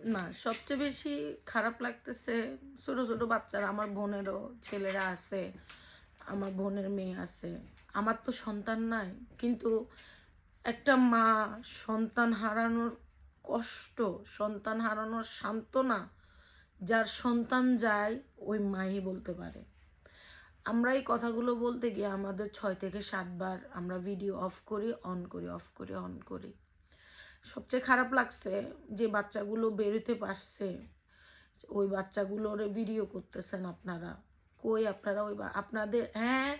না, সবচেয়ে বেশি খারাপ লাগতেছে ছোট ছোট বাচ্চারা, আমার বোনেরও, ছেলেরা আছে, আমার বোনের মেয়ে আছে। আমার তো সন্তান নাই, কিন্তু একটা মা সন্তান হারানোর কষ্ট, সন্তান হারানোর সান্ত্বনা, যার সন্তান যায়, ওই মাই বলতে পারে। আমরা এই কথাগুলো বলতে গিয়ে আমাদের ছয় থেকে সাতবার আমরা ভিডিও অফ করি অন করি অফ করি অন করি। সবচেয়ে খারাপ লাগছে যে বাচ্চাগুলো বেরোতে পারছে, ওই বাচ্চাগুলোর ভিডিও করতেছেন আপনারা। কই আপনারা ওই আপনাদের হ্যাঁ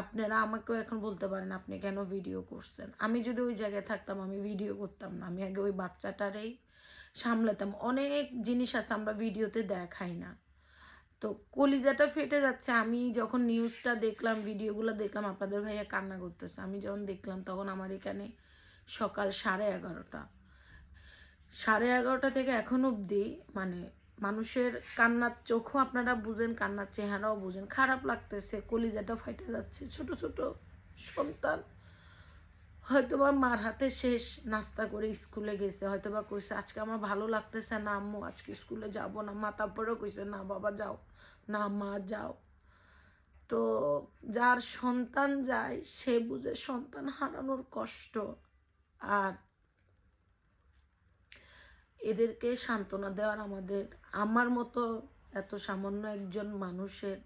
আপনারা আমাকেও এখন বলতে পারেন আপনি কেন ভিডিও করছেন। আমি যদি ওই জায়গায় থাকতাম, আমি ভিডিও করতাম না। আমি আগে ওই বাচ্চাটারেই সামলাতাম। অনেক জিনিস আছে, আমরা ভিডিওতে দেখাই না। তো কলিজাটা ফেটে যাচ্ছে। আমি যখন নিউজটা দেখলাম ভিডিওগুলো দেখলাম, আপনাদের ভাইয়া কান্না করতেছে। আমি যখন দেখলাম, তখন আমার এখানে সকাল সাড়ে এগারোটা। সাড়ে এগারোটা থেকে এখন অবধি মানে মানুষের কান্নার চোখও আপনারা বুঝেন, কান্নার চেহারাও বুঝেন। খারাপ লাগতেছে, কলিজাটা ফাইটে যাচ্ছে। ছোট ছোট সন্তান হয়তোবা মার হাতে শেষ নাস্তা করে স্কুলে গেছে, হয়তোবা কইছে, আজকে আমার ভালো লাগতেছে না আম্মু, আজকে স্কুলে যাব না। মা তারপরেও কইছে, না বাবা, যাও। না মা, যাও। তো যার সন্তান যায়, সে বুঝে সন্তান হারানোর কষ্ট। আর এদেরকে সান্ত্বনা দেওয়ার আমাদের, আমার মতো এত সামান্য একজন মানুষের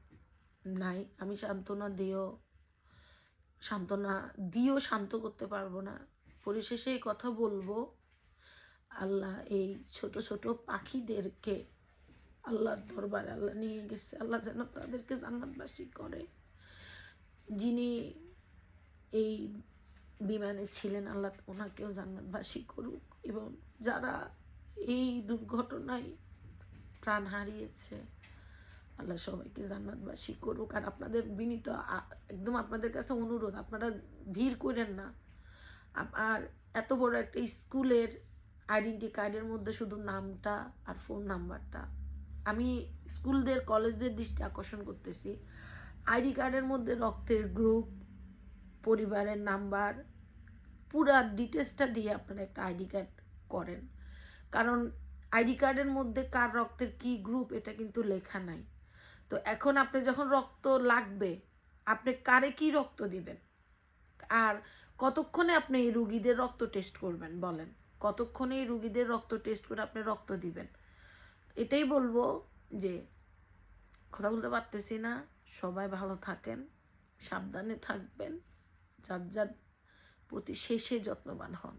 নাই। আমি সান্ত্বনা দিয়েও সান্ত্বনা দিয়েও শান্ত করতে পারব না। পরিশেষে এই কথা বলব, আল্লাহ এই ছোট ছোট পাখিদেরকে আল্লাহর দরবারে আল্লাহ নিয়ে গেছে। আল্লাহ যেন তাদেরকে জান্নাতবাসী করে। যিনি এই বিমানে ছিলেন, আল্লাহ ওনাকেও জান্নাতবাসী করুক। এবং যারা এই দুর্ঘটনায় প্রাণ হারিয়েছে, আল্লাহ সবাইকে জান্নাতবাসী করুক। আর আপনাদের বিনীত একদম আপনাদের কাছে অনুরোধ, আপনারা ভিড় করেন না। আর এত বড় একটা স্কুলের আইডেন্টি কার্ডের মধ্যে শুধু নামটা আর ফোন নাম্বারটা। আমি স্কুলদের, কলেজদের দৃষ্টি আকর্ষণ করতেছি। আইডি কার্ডের মধ্যে রক্তের গ্রুপ পরিবারের নাম্বার, পুরা ডিটেলসটা দিয়ে আপনারা একটা আইডি কার্ড করেন। কারণ আইডি কার্ডের মধ্যে কার রক্তের কি গ্রুপ এটা কিন্তু লেখা নাই। তো এখন আপনি যখন রক্ত লাগবে, আপনি কারে কি রক্ত দিবেন? আর কতক্ষণে আপনি এই রুগীদের রক্ত টেস্ট করবেন বলেন? কতক্ষণে এই রুগীদের রক্ত টেস্ট করে আপনি রক্ত দিবেন? এটাই বলব যে, কথা বলতে পারতেছি না, সবাই ভালো থাকেন, সাবধানে থাকবেন। যার যার প্রতি শেষে যত্নবান হন।